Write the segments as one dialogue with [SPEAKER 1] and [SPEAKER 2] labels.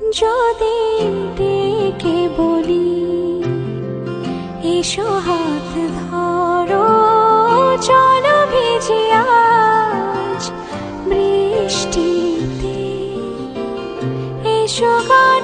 [SPEAKER 1] যদি ডেকে বলি এসো হাত ধরো চলো ভেজে আজ বৃষ্টিতে। এসো গান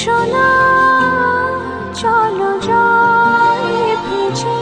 [SPEAKER 1] সোনা চলো জয় ভেজে